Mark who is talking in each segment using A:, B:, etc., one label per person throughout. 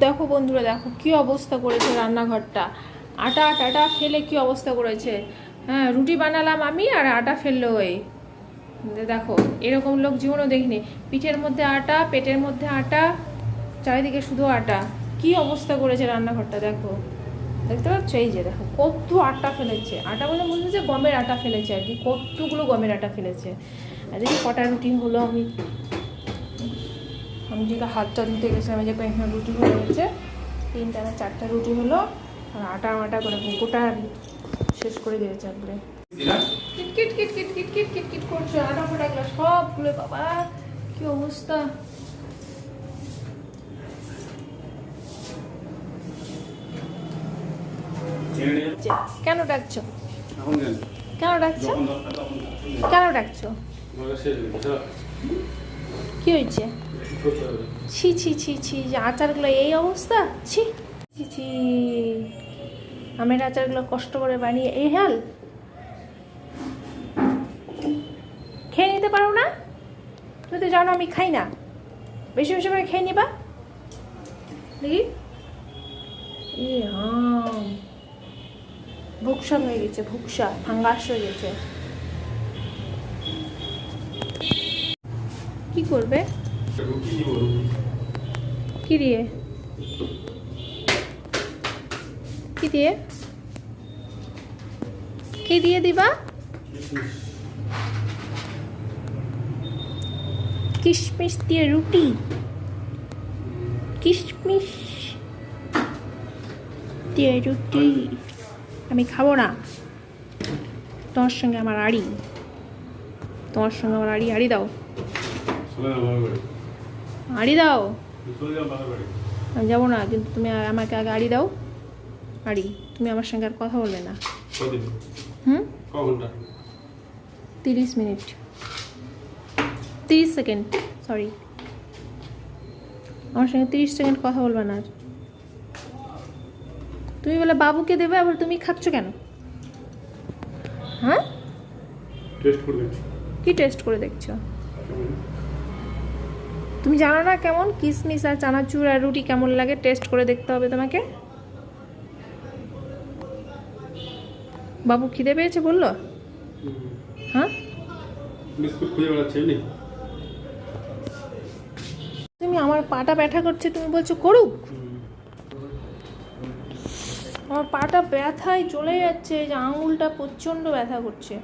A: দেখো বন্ধুরা, দেখো কি অবস্থা করেছে রান্নাঘরটা। আটা, টাটা ফেলে কি অবস্থা করেছে? হ্যাঁ রুটি বানালাম আমি আর আটা ফেলল ওই। দেখো, এরকম লোক জীবনও দেখিনি। পিঠের মধ্যে আটা, পেটের মধ্যে আটা, চারিদিকে শুধু আটা। কি অবস্থা করেছে রান্নাঘরটা, দেখো। দেখতে পাচ্ছ? এই যে, দেখো, কত আটা ফেলেছে। আটা বলে মনে হচ্ছে গমের আটা ফেলেছে আর কি, কতগুলো গমের আটা ফেলেছে। আর দেখি কটা রুটি হলো আমি। আমি যেটা হাতটা ধুতে গেছিলাম যে এখানে রুটি হয়ে গেছে। তিনটা না চারটা রুটি হলো আর আটা আটা করে বুকোটা শেষ করে দিয়ে আপনি কিট কিট কিট কিট কিট কিট করছে আটা বাবা কি অবস্থা? কেন ডাকছো?
B: কেন?
A: ডাকছো? কেন ডাকছো? কি হয়েছে? ছি ছি ছি ছি আচারগুলো এই অবস্থা? ছি ছি ছি। আমের আচারগুলো কষ্ট করে বানিয়ে, এই হাল। খেয়ে নিতে পারো না? তুমি তো জানো আমি খাই না। বেশি বেশি করে খেয়ে নিবা। দেখি। হাম ভুকসা হয়ে গেছে, ভুকসা, ফাঙ্গাস হয়ে গেছে। কি করবে। কি দিয়ে কি দিয়ে? কি দিয়ে? দিবা?
B: কিশমিশ।
A: দিয়ে রুটি। কিশমিশ দিয়ে রুটি। আমি খাব না। তোমার সঙ্গে আমার আড়ি। তোমার সঙ্গে আমার আড়ি আড়ি দাও
B: চলে যাও বাবার বাড়ি।
A: আড়ি দাও। আমি যাব না কিন্তু তুমি আর আমাকে আগে আড়ি দাও। আড়ি তুমি আমার সঙ্গে আর কথা বলবে না। হুম? তিরিশ মিনিট। তিরিশ সেকেন্ড সরি আমার সঙ্গে তিরিশ সেকেন্ড কথা বলবে না আর। তুমি বলে বাবুকে দেবে আবার তুমি খাচ্ছ কেন? হ্যাঁ?
B: টেস্ট করে দেখছি।
A: কি টেস্ট করে দেখছ?
B: কেমন?
A: তুমি জানো না কেমন? কিশমিশ আর চানাচুর আর রুটি কেমন লাগে? টেস্ট করে দেখতে হবে তোমাকে। বাবু খিদে পেয়েছে বলল? হ্যাঁ? তুমি আমার পাটা ব্যথা করছে তুমি বলছো করুক? আমার পাটা ব্যথায় চলে যাচ্ছে যে আঙুলটা প্রচণ্ড ব্যথা করছে।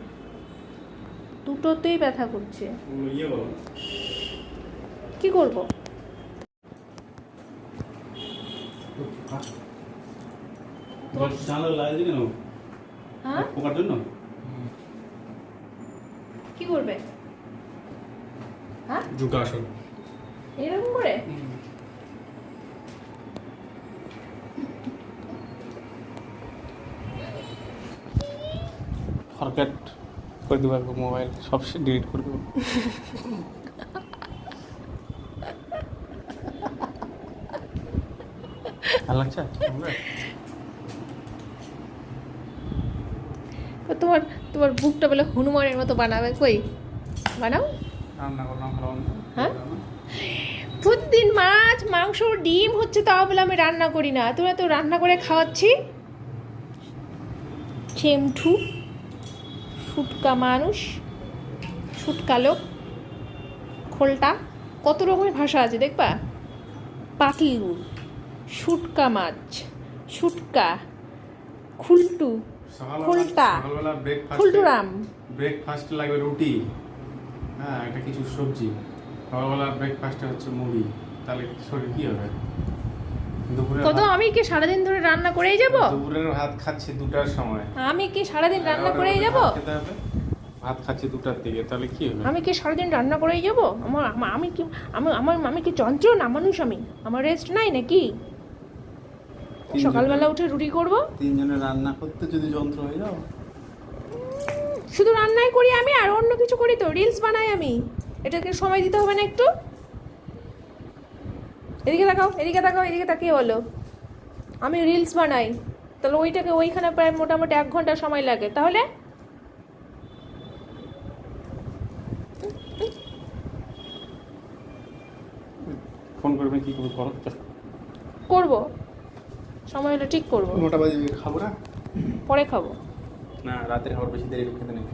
A: দুটোতেই ব্যথা করছে।
B: ইয়ে।
A: কি করব? হ্যাঁ? কি করবে? হ্যাঁ?
B: যোগাসন।
A: এরকম করে?
B: ফরগেট করে দেবো মোবাইল সব ডিলিট করে দেবো। ভালো লাগছে?
A: তো তোমার তোমার বুকটা বলে হনুমানের মতো বানাবে কই? বানাও। হ্যাঁ? প্রতিদিন মাছ মাংস ডিম হচ্ছে তাও বলে আমি রান্না করি না। তোরা তো রান্না করে খাওয়াচ্ছি। ঠেমঠু ফুটকা মানুষ ফুটকা লোক খোলটা। কত রকমের ভাষা আছে দেখবা? পাতলু। শুটকা মাছ শুটকা খুলটু খোলটা খুলটুরাম।
B: ব্রেকফাস্ট লাগবে রুটি হ্যাঁ একটা কিছু সবজি। সকালবেলা ব্রেকফাস্টে হচ্ছে মুড়ি। তাহলে শরীর কি হবে? দুপুরে
A: কত আমি কি সারাদিন ধরে রান্না করেই যাব?
B: দুপুরের ভাত খাচ্ছি দুটার সময়।
A: আমি কি সারাদিন রান্না করেই যাব?
B: ভাত খাচ্ছি দুটার দিকে তাহলে কি হবে?
A: আমি কি সারাদিন রান্না করেই যাব? আমার আমি কি আমি আমার আমি কি যন্ত্র না মানুষ আমি? আমার রেস্ট নাই নাকি? সকালবেলা উঠে রুটি করব?
C: তিনজনে রান্না করতে যদি যন্ত্র হয়ে যাও।
A: শুধু রান্নাই করি আমি আর অন্য কিছু করি তো। রিলস বানাই আমি। এটাকে সময় দিতে হবে না একটু। এদিকে তাকাও এদিকে তাকাও এদিকে তাকিয়ে বলো। আমি রিলস বানাই। তাহলে ওইটাকে ওইখানে প্রায় মোটামুটি এক ঘণ্টা সময় লাগে। তাহলে?
B: ফোন করবে কি করবে?
A: করব। সময় হলে ঠিক করব।
B: নটা বাজে খাব না?
A: পরে খাব।
B: না রাতের খাবার বেশি দেরি খেতে নেই।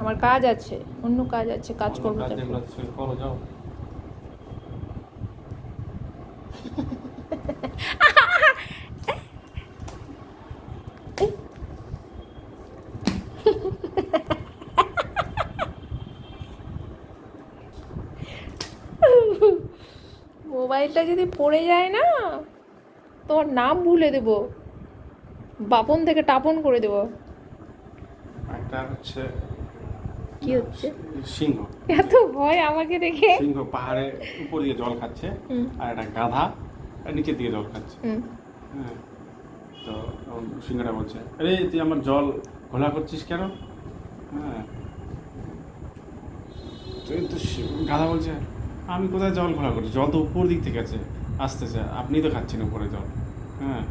A: আমার কাজ আছে অন্য কাজ আছে কাজ করব
C: যাও।
A: মোবাইলটা যদি পড়ে যায় না তোমার নাম ভুলে দেব। বাপন থেকে টাপন করে দেব।
B: একটা হচ্ছে
A: কি হচ্ছে?
B: সিংহ।
A: এত ভয় আমাকে দেখে।
B: সিংহ পাহাড়ে উপর দিয়ে জল খাচ্ছে আর একটা গাধা নিচের দিকে জল খাচ্ছে। হ্যাঁ তো সিংহটা বলছে আরে তুই আমার জল ঘোলা করছিস কেন? হ্যাঁ। তুই তো গাধা বলছে আমি কোথায় জল ঘোলা করছি? জল তো উপর দিক থেকে আছে। আসতেছে আপনি তো খাচ্ছেন উপরে জল। হ্যাঁ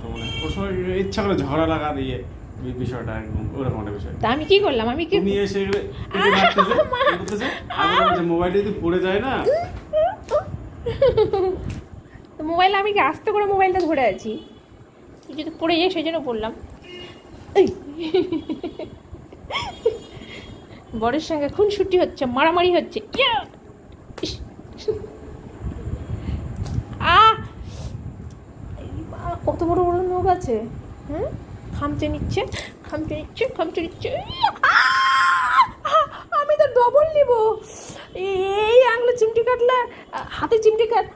B: তো মানে ওর সময় ইচ্ছা করে ঝগড়া লাগা দিয়ে বিষয়টা একদম ওরকম একটা বিষয়।
A: তা আমি কি করলাম? আমি কি
B: তুমি এসে মোবাইলটা যদি পড়ে যায় না?
A: মোবাইল আমি কি আস্তে করে মোবাইলটা ধরে আছি? যদি পড়ে যায় সেই জন্য পড়লাম বরের সঙ্গে খুনসুটি হচ্ছে মারামারি হচ্ছে। আছে হুম? খামচে নিচ্ছে খামচে নিচ্ছে খামচে নিচ্ছে! আমি তো ডবল নিব। এই আঙুলে চিমটি কাটলে হাতে চিমটি কাট।